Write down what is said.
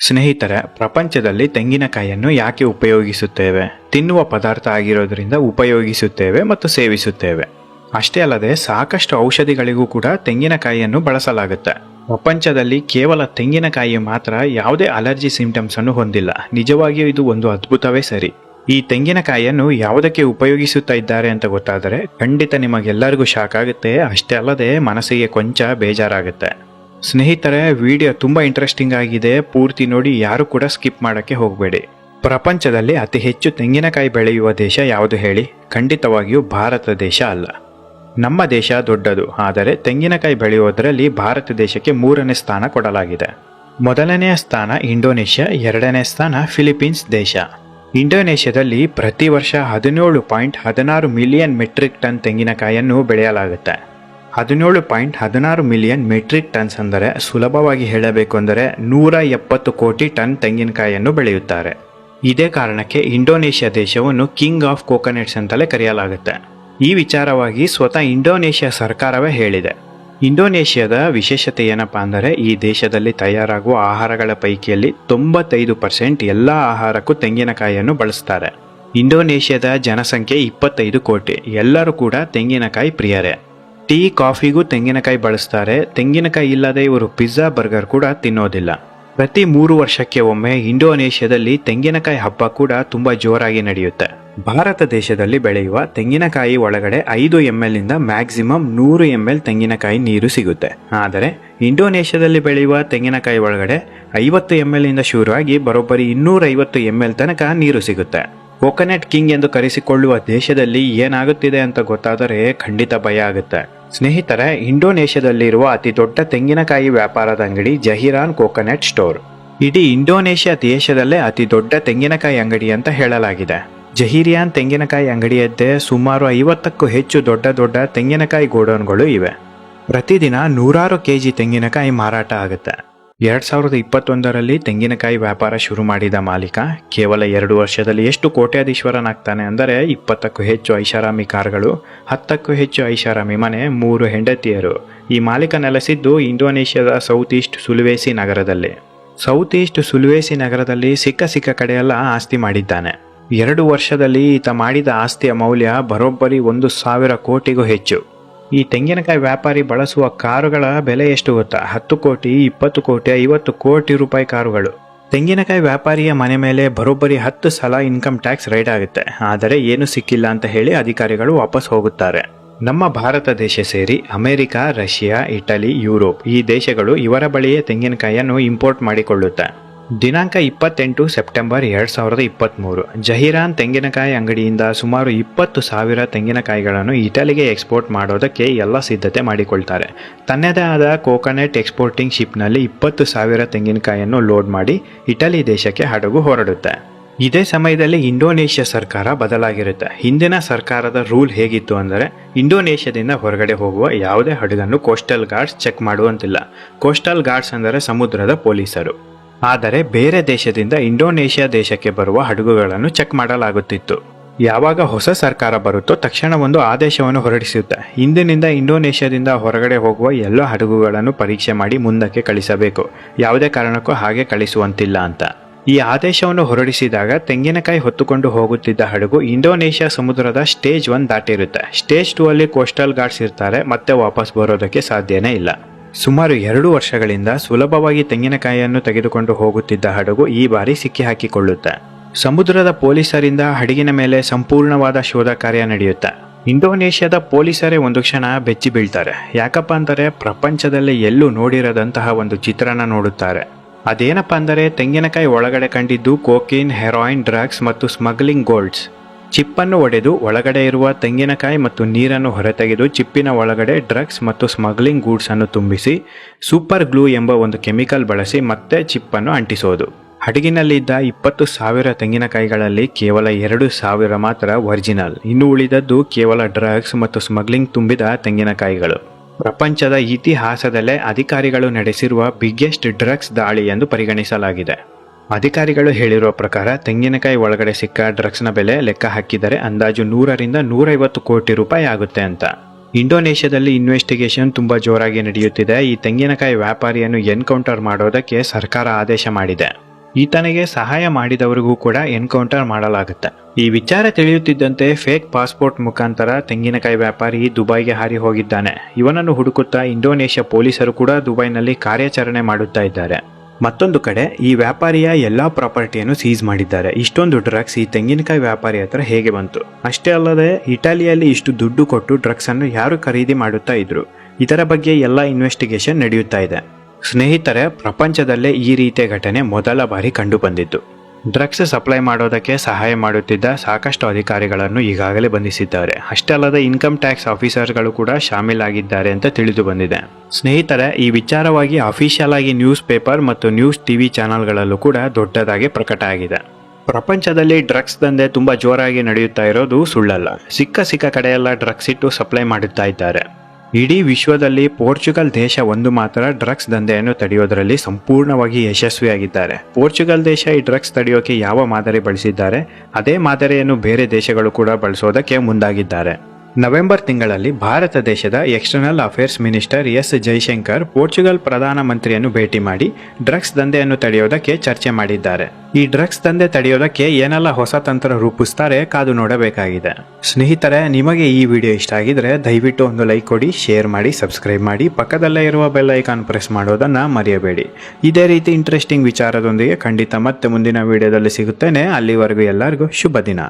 ಸ್ನೇಹಿತರೆ, ಪ್ರಪಂಚದಲ್ಲಿ ತೆಂಗಿನಕಾಯಿಯನ್ನು ಯಾಕೆ ಉಪಯೋಗಿಸುತ್ತೇವೆ? ತಿನ್ನುವ ಪದಾರ್ಥ ಆಗಿರೋದ್ರಿಂದ ಉಪಯೋಗಿಸುತ್ತೇವೆ ಮತ್ತು ಸೇವಿಸುತ್ತೇವೆ. ಅಷ್ಟೇ ಅಲ್ಲದೆ ಸಾಕಷ್ಟು ಔಷಧಿಗಳಿಗೂ ಕೂಡ ತೆಂಗಿನಕಾಯಿಯನ್ನು ಬಳಸಲಾಗುತ್ತೆ. ಪ್ರಪಂಚದಲ್ಲಿ ಕೇವಲ ತೆಂಗಿನಕಾಯಿ ಮಾತ್ರ ಯಾವುದೇ ಅಲರ್ಜಿ ಸಿಂಟಮ್ಸ್ ಅನ್ನು ಹೊಂದಿಲ್ಲ. ನಿಜವಾಗಿಯೂ ಇದು ಒಂದು ಅದ್ಭುತವೇ ಸರಿ. ಈ ತೆಂಗಿನಕಾಯಿಯನ್ನು ಯಾವುದಕ್ಕೆ ಉಪಯೋಗಿಸುತ್ತಾ ಇದ್ದಾರೆ ಅಂತ ಗೊತ್ತಾದರೆ ಖಂಡಿತ ನಿಮಗೆಲ್ಲರಿಗೂ ಶಾಕ್ ಆಗುತ್ತೆ. ಅಷ್ಟೇ ಅಲ್ಲದೆ ಮನಸ್ಸಿಗೆ ಕೊಂಚ ಬೇಜಾರಾಗುತ್ತೆ. ಸ್ನೇಹಿತರೆ ವಿಡಿಯೋ ತುಂಬ ಇಂಟ್ರೆಸ್ಟಿಂಗ್ ಆಗಿದೆ. ಪೂರ್ತಿ ನೋಡಿ, ಯಾರು ಕೂಡ ಸ್ಕಿಪ್ ಮಾಡೋಕ್ಕೆ ಹೋಗಬೇಡಿ. ಪ್ರಪಂಚದಲ್ಲಿ ಅತಿ ಹೆಚ್ಚು ತೆಂಗಿನಕಾಯಿ ಬೆಳೆಯುವ ದೇಶ ಯಾವುದು ಹೇಳಿ? ಖಂಡಿತವಾಗಿಯೂ ಭಾರತ ದೇಶ ಅಲ್ಲ. ನಮ್ಮ ದೇಶ ದೊಡ್ಡದು, ಆದರೆ ತೆಂಗಿನಕಾಯಿ ಬೆಳೆಯುವುದರಲ್ಲಿ ಭಾರತ ದೇಶಕ್ಕೆ ಮೂರನೇ ಸ್ಥಾನ ಕೊಡಲಾಗಿದೆ. ಮೊದಲನೆಯ ಸ್ಥಾನ ಇಂಡೋನೇಷ್ಯಾ, ಎರಡನೇ ಸ್ಥಾನ ಫಿಲಿಪೀನ್ಸ್ ದೇಶ. ಇಂಡೋನೇಷ್ಯಾದಲ್ಲಿ ಪ್ರತಿ ವರ್ಷ ಹದಿನೇಳು ಪಾಯಿಂಟ್ ಹದಿನಾರು ಮಿಲಿಯನ್ ಮೆಟ್ರಿಕ್ ಟನ್ ತೆಂಗಿನಕಾಯಿಯನ್ನು ಬೆಳೆಯಲಾಗುತ್ತೆ. ಹದಿನೇಳು ಪಾಯಿಂಟ್ ಹದಿನಾರು ಮಿಲಿಯನ್ ಮೆಟ್ರಿಕ್ ಟನ್ಸ್ ಅಂದರೆ ಸುಲಭವಾಗಿ ಹೇಳಬೇಕು ಅಂದರೆ ನೂರ ಎಪ್ಪತ್ತು ಕೋಟಿ ಟನ್ ತೆಂಗಿನಕಾಯಿಯನ್ನು ಬೆಳೆಯುತ್ತಾರೆ. ಇದೇ ಕಾರಣಕ್ಕೆ ಇಂಡೋನೇಷ್ಯಾ ದೇಶವನ್ನು ಕಿಂಗ್ ಆಫ್ ಕೋಕೋನಟ್ಸ್ ಅಂತಲೇ ಕರೆಯಲಾಗುತ್ತೆ. ಈ ವಿಚಾರವಾಗಿ ಸ್ವತಃ ಇಂಡೋನೇಷ್ಯಾ ಸರ್ಕಾರವೇ ಹೇಳಿದೆ. ಇಂಡೋನೇಷ್ಯಾದ ವಿಶೇಷತೆ ಏನಪ್ಪಾ ಅಂದರೆ ಈ ದೇಶದಲ್ಲಿ ತಯಾರಾಗುವ ಆಹಾರಗಳ ಪೈಕಿಯಲ್ಲಿ ತೊಂಬತ್ತೈದು ಪರ್ಸೆಂಟ್ ಎಲ್ಲ ಆಹಾರಕ್ಕೂ ತೆಂಗಿನಕಾಯಿಯನ್ನು ಬಳಸ್ತಾರೆ. ಇಂಡೋನೇಷ್ಯಾದ ಜನಸಂಖ್ಯೆ ಇಪ್ಪತ್ತೈದು ಕೋಟಿ. ಎಲ್ಲರೂ ಕೂಡ ತೆಂಗಿನಕಾಯಿ ಪ್ರಿಯರೇ. ಟೀ, ಕಾಫಿಗೂ ತೆಂಗಿನಕಾಯಿ ಬಳಸ್ತಾರೆ. ತೆಂಗಿನಕಾಯಿ ಇಲ್ಲದೆ ಇವರು ಪಿಜ್ಜಾ, ಬರ್ಗರ್ ಕೂಡ ತಿನ್ನೋದಿಲ್ಲ. ಪ್ರತಿ ಮೂರು ವರ್ಷಕ್ಕೆ ಒಮ್ಮೆ ಇಂಡೋನೇಷ್ಯಾದಲ್ಲಿ ತೆಂಗಿನಕಾಯಿ ಹಬ್ಬ ಕೂಡ ತುಂಬಾ ಜೋರಾಗಿ ನಡೆಯುತ್ತೆ. ಭಾರತ ದೇಶದಲ್ಲಿ ಬೆಳೆಯುವ ತೆಂಗಿನಕಾಯಿ ಒಳಗಡೆ ಐದು ಎಂ ಎಲ್ ಇಂದ ಮ್ಯಾಕ್ಸಿಮಮ್ ನೂರು ಎಂ ಎಲ್ ತೆಂಗಿನಕಾಯಿ ನೀರು ಸಿಗುತ್ತೆ. ಆದರೆ, ಇಂಡೋನೇಷ್ಯಾದಲ್ಲಿ ಬೆಳೆಯುವ ತೆಂಗಿನಕಾಯಿ ಒಳಗಡೆ ಐವತ್ತು ಎಂ ಎಲ್ ಇಂದ ಶುರುವಾಗಿ ಬರೋಬ್ಬರಿ ಇನ್ನೂರ ಐವತ್ತು ಎಂ ಎಲ್ ತನಕ ನೀರು ಸಿಗುತ್ತೆ. ಕೋಕೋನಟ್ ಕಿಂಗ್ ಎಂದು ಕರೆಸಿಕೊಳ್ಳುವ ದೇಶದಲ್ಲಿ ಏನಾಗುತ್ತಿದೆ ಅಂತ ಗೊತ್ತಾದರೆ ಖಂಡಿತ ಭಯ ಆಗುತ್ತೆ. ಸ್ನೇಹಿತರೆ, ಇಂಡೋನೇಷ್ಯಾದಲ್ಲಿರುವ ಅತಿ ದೊಡ್ಡ ತೆಂಗಿನಕಾಯಿ ವ್ಯಾಪಾರದ ಅಂಗಡಿ ಜಹಿರಾನ್ ಕೋಕೋನಟ್ ಸ್ಟೋರ್. ಇಡೀ ಇಂಡೋನೇಷ್ಯಾ ದೇಶದಲ್ಲೇ ಅತಿ ದೊಡ್ಡ ತೆಂಗಿನಕಾಯಿ ಅಂಗಡಿ ಅಂತ ಹೇಳಲಾಗಿದೆ. ಜಹೀರಿಯಾನ್ ತೆಂಗಿನಕಾಯಿ ಅಂಗಡಿಯದ್ದೇ ಸುಮಾರು ಐವತ್ತಕ್ಕೂ ಹೆಚ್ಚು ದೊಡ್ಡ ದೊಡ್ಡ ತೆಂಗಿನಕಾಯಿ ಗೋಡೌನ್ಗಳು ಇವೆ. ಪ್ರತಿದಿನ ನೂರಾರು ಕೆಜಿ ತೆಂಗಿನಕಾಯಿ ಮಾರಾಟ ಆಗುತ್ತೆ. ಎರಡ್ ಸಾವಿರದ ಇಪ್ಪತ್ತೊಂದರಲ್ಲಿ ತೆಂಗಿನಕಾಯಿ ವ್ಯಾಪಾರ ಶುರು ಮಾಡಿದ ಮಾಲೀಕ, ಕೇವಲ ಎರಡು ವರ್ಷದಲ್ಲಿ ಎಷ್ಟು ಕೋಟ್ಯಾಧೀಶ್ವರನಾಗ್ತಾನೆ ಅಂದರೆ ಇಪ್ಪತ್ತಕ್ಕೂ ಹೆಚ್ಚು ಐಷಾರಾಮಿ ಕಾರ್ಗಳು, ಹತ್ತಕ್ಕೂ ಹೆಚ್ಚು ಐಷಾರಾಮಿ ಮನೆ, ಮೂರು ಹೆಂಡತಿಯರು. ಈ ಮಾಲೀಕ ನೆಲೆಸಿದ್ದು ಇಂಡೋನೇಷ್ಯಾದ ಸೌತ್ ಈಸ್ಟ್ ಸುಲುವೇಸಿ ನಗರದಲ್ಲಿ. ಸೌತ್ ಈಸ್ಟ್ ಸುಲುವೇಸಿ ನಗರದಲ್ಲಿ ಸಿಕ್ಕ ಸಿಕ್ಕ ಕಡೆಯೆಲ್ಲ ಆಸ್ತಿ ಮಾಡಿದ್ದಾನೆ. ಎರಡು ವರ್ಷದಲ್ಲಿ ಈತ ಮಾಡಿದ ಆಸ್ತಿಯ ಮೌಲ್ಯ ಬರೋಬ್ಬರಿ ಒಂದು ಸಾವಿರ ಕೋಟಿಗೂ ಹೆಚ್ಚು. ಈ ತೆಂಗಿನಕಾಯಿ ವ್ಯಾಪಾರಿ ಬಳಸುವ ಕಾರುಗಳ ಬೆಲೆ ಎಷ್ಟು ಗೊತ್ತಾ? ಹತ್ತು ಕೋಟಿ, ಇಪ್ಪತ್ತು ಕೋಟಿ, ಐವತ್ತು ಕೋಟಿ ರೂಪಾಯಿ ಕಾರುಗಳು. ತೆಂಗಿನಕಾಯಿ ವ್ಯಾಪಾರಿಯ ಮನೆ ಮೇಲೆ ಬರೋಬ್ಬರಿ ಹತ್ತು ಸಲ ಇನ್ಕಮ್ ಟ್ಯಾಕ್ಸ್ ರೈಡ್ ಆಗುತ್ತೆ. ಆದರೆ ಏನು ಸಿಕ್ಕಿಲ್ಲ ಅಂತ ಹೇಳಿ ಅಧಿಕಾರಿಗಳು ವಾಪಸ್ ಹೋಗುತ್ತಾರೆ. ನಮ್ಮ ಭಾರತ ದೇಶ ಸೇರಿ ಅಮೆರಿಕ, ರಷ್ಯಾ, ಇಟಲಿ, ಯುರೋಪ್ ಈ ದೇಶಗಳು ಇವರ ಬಳಿಯೇ ತೆಂಗಿನಕಾಯಿಯನ್ನು ಇಂಪೋರ್ಟ್ ಮಾಡಿಕೊಳ್ಳುತ್ತೆ. ದಿನಾಂಕ ಇಪ್ಪತ್ತೆಂಟು ಸೆಪ್ಟೆಂಬರ್ ಎರಡು ಸಾವಿರದ ಇಪ್ಪತ್ತ್ಮೂರು ಜಹೀರಾನ್ ತೆಂಗಿನಕಾಯಿ ಅಂಗಡಿಯಿಂದ ಸುಮಾರು ಇಪ್ಪತ್ತು ಸಾವಿರ ತೆಂಗಿನಕಾಯಿಗಳನ್ನು ಇಟಲಿಗೆ ಎಕ್ಸ್ಪೋರ್ಟ್ ಮಾಡೋದಕ್ಕೆ ಎಲ್ಲ ಸಿದ್ಧತೆ ಮಾಡಿಕೊಳ್ತಾರೆ. ತನ್ನದೇ ಆದ ಕೋಕೋನಟ್ ಎಕ್ಸ್ಪೋರ್ಟಿಂಗ್ ಶಿಪ್ನಲ್ಲಿ ಇಪ್ಪತ್ತು ಸಾವಿರ ತೆಂಗಿನಕಾಯಿಯನ್ನು ಲೋಡ್ ಮಾಡಿ ಇಟಲಿ ದೇಶಕ್ಕೆ ಹಡಗು ಹೊರಡುತ್ತೆ. ಇದೇ ಸಮಯದಲ್ಲಿ ಇಂಡೋನೇಷ್ಯಾ ಸರ್ಕಾರ ಬದಲಾಗಿರುತ್ತೆ. ಹಿಂದಿನ ಸರ್ಕಾರದ ರೂಲ್ ಹೇಗಿತ್ತು ಅಂದರೆ, ಇಂಡೋನೇಷ್ಯಾದಿಂದ ಹೊರಗಡೆ ಹೋಗುವ ಯಾವುದೇ ಹಡಗನ್ನು ಕೋಸ್ಟಲ್ ಗಾರ್ಡ್ಸ್ ಚೆಕ್ ಮಾಡುವಂತಿಲ್ಲ. ಕೋಸ್ಟಲ್ ಗಾರ್ಡ್ಸ್ ಅಂದರೆ ಸಮುದ್ರದ ಪೊಲೀಸರು. ಆದರೆ ಬೇರೆ ದೇಶದಿಂದ ಇಂಡೋನೇಷ್ಯಾ ದೇಶಕ್ಕೆ ಬರುವ ಹಡಗುಗಳನ್ನು ಚೆಕ್ ಮಾಡಲಾಗುತ್ತಿತ್ತು. ಯಾವಾಗ ಹೊಸ ಸರ್ಕಾರ ಬರುತ್ತೋ ತಕ್ಷಣ ಒಂದು ಆದೇಶವನ್ನು ಹೊರಡಿಸುತ್ತೆ. ಇಂದಿನಿಂದ ಇಂಡೋನೇಷ್ಯಾದಿಂದ ಹೊರಗಡೆ ಹೋಗುವ ಎಲ್ಲ ಹಡಗುಗಳನ್ನು ಪರೀಕ್ಷೆ ಮಾಡಿ ಮುಂದಕ್ಕೆ ಕಳಿಸಬೇಕು. ಯಾವುದೇ ಕಾರಣಕ್ಕೂ ಹಾಗೆ ಕಳಿಸುವಂತಿಲ್ಲ ಅಂತ. ಈ ಆದೇಶವನ್ನು ಹೊರಡಿಸಿದಾಗ ತೆಂಗಿನಕಾಯಿ ಹೊತ್ತುಕೊಂಡು ಹೋಗುತ್ತಿದ್ದ ಹಡಗು ಇಂಡೋನೇಷ್ಯಾ ಸಮುದ್ರದ ಸ್ಟೇಜ್ ಒನ್ ದಾಟಿರುತ್ತೆ. ಸ್ಟೇಜ್ ಟೂ ಅಲ್ಲಿ ಕೋಸ್ಟಲ್ ಗಾರ್ಡ್ಸ್ ಇರ್ತಾರೆ, ಮತ್ತೆ ವಾಪಸ್ ಬರೋದಕ್ಕೆ ಸಾಧ್ಯನೇ ಇಲ್ಲ. ಸುಮಾರು ಎರಡು ವರ್ಷಗಳಿಂದ ಸುಲಭವಾಗಿ ತೆಂಗಿನಕಾಯಿಯನ್ನು ತೆಗೆದುಕೊಂಡು ಹೋಗುತ್ತಿದ್ದ ಹಡಗು ಈ ಬಾರಿ ಸಿಕ್ಕಿಹಾಕಿಕೊಳ್ಳುತ್ತೆ. ಸಮುದ್ರದ ಪೊಲೀಸರಿಂದ ಹಡಗಿನ ಮೇಲೆ ಸಂಪೂರ್ಣವಾದ ಶೋಧ ಕಾರ್ಯ ನಡೆಯುತ್ತೆ. ಇಂಡೋನೇಷ್ಯಾದ ಪೊಲೀಸರೇ ಒಂದು ಕ್ಷಣ ಬೆಚ್ಚಿ ಬೀಳ್ತಾರೆ. ಯಾಕಪ್ಪ ಅಂದರೆ ಪ್ರಪಂಚದಲ್ಲಿ ಎಲ್ಲೂ ನೋಡಿರದಂತಹ ಒಂದು ಚಿತ್ರಣ ನೋಡುತ್ತಾರೆ. ಅದೇನಪ್ಪ ಅಂದರೆ ತೆಂಗಿನಕಾಯಿ ಒಳಗಡೆ ಕಂಡಿದ್ದು ಕೋಕಿನ್, ಹೆರಾಯಿನ್, ಡ್ರಗ್ಸ್ ಮತ್ತು ಸ್ಮಗ್ಲಿಂಗ್ ಗೋಲ್ಡ್ಸ್. ಚಿಪ್ಪನ್ನು ಒಡೆದು ಒಳಗಡೆ ಇರುವ ತೆಂಗಿನಕಾಯಿ ಮತ್ತು ನೀರನ್ನು ಹೊರತೆಗೆದು ಚಿಪ್ಪಿನ ಒಳಗಡೆ ಡ್ರಗ್ಸ್ ಮತ್ತು ಸ್ಮಗ್ಲಿಂಗ್ ಗೂಡ್ಸ್ ಅನ್ನು ತುಂಬಿಸಿ, ಸೂಪರ್ ಗ್ಲೂ ಎಂಬ ಒಂದು ಕೆಮಿಕಲ್ ಬಳಸಿ ಮತ್ತೆ ಚಿಪ್ಪನ್ನು ಅಂಟಿಸೋದು. ಹಡಗಿನಲ್ಲಿದ್ದ ಇಪ್ಪತ್ತು ಸಾವಿರ ತೆಂಗಿನಕಾಯಿಗಳಲ್ಲಿ ಕೇವಲ ಎರಡು ಸಾವಿರ ಮಾತ್ರ ಒರಿಜಿನಲ್. ಇನ್ನು ಉಳಿದದ್ದು ಕೇವಲ ಡ್ರಗ್ಸ್ ಮತ್ತು ಸ್ಮಗ್ಲಿಂಗ್ ತುಂಬಿದ ತೆಂಗಿನಕಾಯಿಗಳು. ಪ್ರಪಂಚದ ಇತಿಹಾಸದಲ್ಲೇ ಅಧಿಕಾರಿಗಳು ನಡೆಸಿರುವ ಬಿಗ್ಗೆಸ್ಟ್ ಡ್ರಗ್ಸ್ ದಾಳಿ ಎಂದು ಪರಿಗಣಿಸಲಾಗಿದೆ. ಅಧಿಕಾರಿಗಳು ಹೇಳಿರುವ ಪ್ರಕಾರ, ತೆಂಗಿನಕಾಯಿ ಒಳಗಡೆ ಸಿಕ್ಕ ಡ್ರಗ್ಸ್ನ ಬೆಲೆ ಲೆಕ್ಕ ಹಾಕಿದರೆ ಅಂದಾಜು ನೂರರಿಂದ ನೂರೈವತ್ತು ಕೋಟಿ ರೂಪಾಯಿ ಆಗುತ್ತೆ ಅಂತ. ಇಂಡೋನೇಷ್ಯಾದಲ್ಲಿ ಇನ್ವೆಸ್ಟಿಗೇಷನ್ ತುಂಬಾ ಜೋರಾಗಿ ನಡೆಯುತ್ತಿದೆ. ಈ ತೆಂಗಿನಕಾಯಿ ವ್ಯಾಪಾರಿಯನ್ನು ಎನ್ಕೌಂಟರ್ ಮಾಡೋದಕ್ಕೆ ಸರ್ಕಾರ ಆದೇಶ ಮಾಡಿದೆ. ಈತನಿಗೆ ಸಹಾಯ ಮಾಡಿದವರಿಗೂ ಕೂಡ ಎನ್ಕೌಂಟರ್ ಮಾಡಲಾಗುತ್ತೆ. ಈ ವಿಚಾರ ತಿಳಿಯುತ್ತಿದ್ದಂತೆ ಫೇಕ್ ಪಾಸ್ಪೋರ್ಟ್ ಮುಖಾಂತರ ತೆಂಗಿನಕಾಯಿ ವ್ಯಾಪಾರಿ ದುಬೈಗೆ ಹಾರಿ ಹೋಗಿದ್ದಾನೆ. ಇವನನ್ನು ಹುಡುಕುತ್ತಾ ಇಂಡೋನೇಷ್ಯಾ ಪೊಲೀಸರು ಕೂಡ ದುಬೈನಲ್ಲಿ ಕಾರ್ಯಾಚರಣೆ ಮಾಡುತ್ತಾ ಇದ್ದಾರೆ. ಮತ್ತೊಂದು ಕಡೆ, ಈ ವ್ಯಾಪಾರಿಯ ಎಲ್ಲಾ ಪ್ರಾಪರ್ಟಿಯನ್ನು ಸೀಸ್ ಮಾಡಿದ್ದಾರೆ. ಇಷ್ಟೊಂದು ಡ್ರಗ್ಸ್ ಈ ತೆಂಗಿನಕಾಯಿ ವ್ಯಾಪಾರಿ ಹತ್ರ ಹೇಗೆ ಬಂತು? ಅಷ್ಟೇ ಅಲ್ಲದೆ, ಇಟಾಲಿಯಲ್ಲಿ ಇಷ್ಟು ದುಡ್ಡು ಕೊಟ್ಟು ಡ್ರಗ್ಸ್ ಅನ್ನು ಯಾರು ಖರೀದಿ ಮಾಡುತ್ತಾ ಇದ್ರು? ಇದರ ಬಗ್ಗೆ ಎಲ್ಲ ಇನ್ವೆಸ್ಟಿಗೇಷನ್ ನಡೆಯುತ್ತಾ ಇದೆ. ಸ್ನೇಹಿತರೆ, ಪ್ರಪಂಚದಲ್ಲೇ ಈ ರೀತಿಯ ಘಟನೆ ಮೊದಲ ಬಾರಿ ಕಂಡು ಬಂದಿತ್ತು ಡ್ರಗ್ಸ್ ಸಪ್ಲೈ ಮಾಡೋದಕ್ಕೆ ಸಹಾಯ ಮಾಡುತ್ತಿದ್ದ ಸಾಕಷ್ಟು ಅಧಿಕಾರಿಗಳನ್ನು ಈಗಾಗಲೇ ಬಂಧಿಸಿದ್ದಾರೆ. ಅಷ್ಟೇ ಅಲ್ಲದೆ ಇನ್ಕಮ್ ಟ್ಯಾಕ್ಸ್ ಆಫೀಸರ್ಗಳು ಕೂಡ ಶಾಮೀಲಾಗಿದ್ದಾರೆ ಅಂತ ತಿಳಿದು ಬಂದಿದೆ. ಸ್ನೇಹಿತರೆ, ಈ ವಿಚಾರವಾಗಿ ಅಫಿಷಿಯಲ್ ಆಗಿ ನ್ಯೂಸ್ ಪೇಪರ್ ಮತ್ತು ನ್ಯೂಸ್ ಟಿವಿ ಚಾನೆಲ್ಗಳಲ್ಲೂ ಕೂಡ ದೊಡ್ಡದಾಗಿ ಪ್ರಕಟ ಆಗಿದೆ. ಪ್ರಪಂಚದಲ್ಲಿ ಡ್ರಗ್ಸ್ ದಂಧೆ ತುಂಬಾ ಜೋರಾಗಿ ನಡೆಯುತ್ತಾ ಇರೋದು ಸುಳ್ಳಲ್ಲ. ಸಿಕ್ಕ ಸಿಕ್ಕ ಕಡೆಯೆಲ್ಲ ಡ್ರಗ್ಸ್ ಇಟ್ಟು ಸಪ್ಲೈ ಮಾಡುತ್ತಾ ಇದ್ದಾರೆ. ಇಡೀ ವಿಶ್ವದಲ್ಲಿ ಪೋರ್ಚುಗಲ್ ದೇಶ ಒಂದು ಮಾತ್ರ ಡ್ರಗ್ಸ್ ದಂಧೆಯನ್ನು ತಡೆಯೋದರಲ್ಲಿ ಸಂಪೂರ್ಣವಾಗಿ ಯಶಸ್ವಿಯಾಗಿದ್ದಾರೆ. ಪೋರ್ಚುಗಲ್ ದೇಶ ಈ ಡ್ರಗ್ಸ್ ತಡೆಯೋಕೆ ಯಾವ ಮಾದರಿ ಬಳಸಿದ್ದಾರೆ, ಅದೇ ಮಾದರಿಯನ್ನು ಬೇರೆ ದೇಶಗಳು ಕೂಡ ಬಳಸೋದಕ್ಕೆ ಮುಂದಾಗಿದ್ದಾರೆ. ನವೆಂಬರ್ ತಿಂಗಳಲ್ಲಿ ಭಾರತ ದೇಶದ external affairs minister S. Jaishankar Portugal ಪ್ರಧಾನಮಂತ್ರಿಯನ್ನು ಭೇಟಿ ಮಾಡಿ ಡ್ರಗ್ಸ್ ದಂಧೆಯನ್ನು ತಡೆಯೋದಕ್ಕೆ ಚರ್ಚೆ ಮಾಡಿದ್ದಾರೆ. ಈ ಡ್ರಗ್ಸ್ ದಂಧೆ ತಡೆಯೋದಕ್ಕೆ ಏನೆಲ್ಲ ಹೊಸ ತಂತ್ರ ರೂಪಿಸ್ತಾರೆ ಕಾದು ನೋಡಬೇಕಾಗಿದೆ. ಸ್ನೇಹಿತರೆ, ನಿಮಗೆ ಈ ವಿಡಿಯೋ ಇಷ್ಟ ಆಗಿದ್ರೆ ದಯವಿಟ್ಟು ಒಂದು ಲೈಕ್ ಕೊಡಿ, ಶೇರ್ ಮಾಡಿ, ಸಬ್ಸ್ಕ್ರೈಬ್ ಮಾಡಿ, ಪಕ್ಕದಲ್ಲೇ ಇರುವ ಬೆಲ್ ಐಕಾನ್ ಪ್ರೆಸ್ ಮಾಡೋದನ್ನ ಮರೆಯಬೇಡಿ. ಇದೇ ರೀತಿ ಇಂಟ್ರೆಸ್ಟಿಂಗ್ ವಿಚಾರದೊಂದಿಗೆ ಖಂಡಿತ ಮತ್ತೆ ಮುಂದಿನ ವಿಡಿಯೋದಲ್ಲಿ ಸಿಗುತ್ತೇನೆ. ಅಲ್ಲಿವರೆಗೂ ಎಲ್ಲರಿಗೂ ಶುಭ ದಿನ.